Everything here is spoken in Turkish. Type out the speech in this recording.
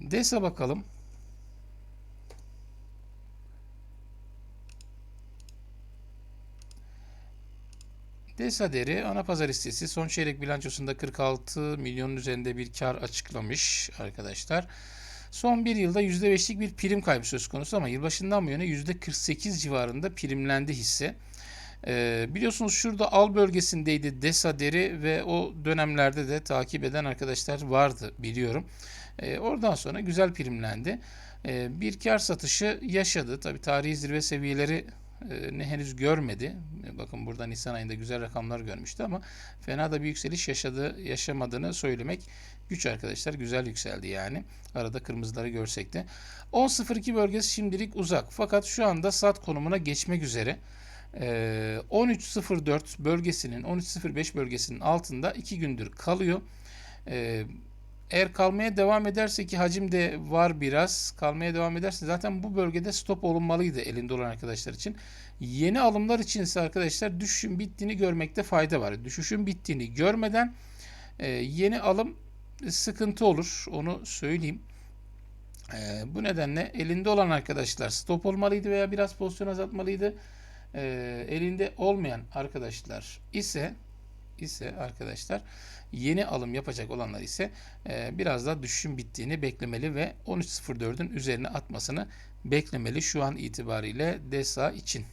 DES'a bakalım. DESA değeri ana pazar hissesi son çeyrek bilançosunda 46 milyonun üzerinde bir kar açıklamış arkadaşlar. Son bir yılda %5'lik bir prim kaybı söz konusu ama yılbaşından bu yana %48 civarında primlendi hisse. Ee, biliyorsunuz şurada al bölgesindeydi DESA deri ve o dönemlerde de takip eden arkadaşlar vardı biliyorum. Ee, oradan sonra güzel primlendi. Ee, bir kar satışı yaşadı. Tabi tarihi zirve seviyeleri e, ne henüz görmedi. E, Bakın burada Nisan ayında güzel rakamlar görmüştü ama fena da bir yükseliş yaşadı, yaşamadığını söylemek güç arkadaşlar. Güzel yükseldi yani. Arada kırmızıları görsek de. 10.02 bölgesi şimdilik uzak. Fakat şu anda sat konumuna geçmek üzere. Ee, 13.04 bölgesinin 13.05 bölgesinin altında 2 gündür kalıyor. Ee, eğer kalmaya devam ederse ki hacim de var biraz kalmaya devam ederse zaten bu bölgede stop olunmalıydı elinde olan arkadaşlar için. Yeni alımlar için ise arkadaşlar düşüşün bittiğini görmekte fayda var. Düşüşün bittiğini görmeden e, yeni alım sıkıntı olur onu söyleyeyim. E, bu nedenle elinde olan arkadaşlar stop olmalıydı veya biraz pozisyon azaltmalıydı. E, elinde olmayan arkadaşlar ise ise arkadaşlar yeni alım yapacak olanlar ise e, biraz daha düşüşün bittiğini beklemeli ve 13.04'ün üzerine atmasını beklemeli şu an itibariyle DESA için.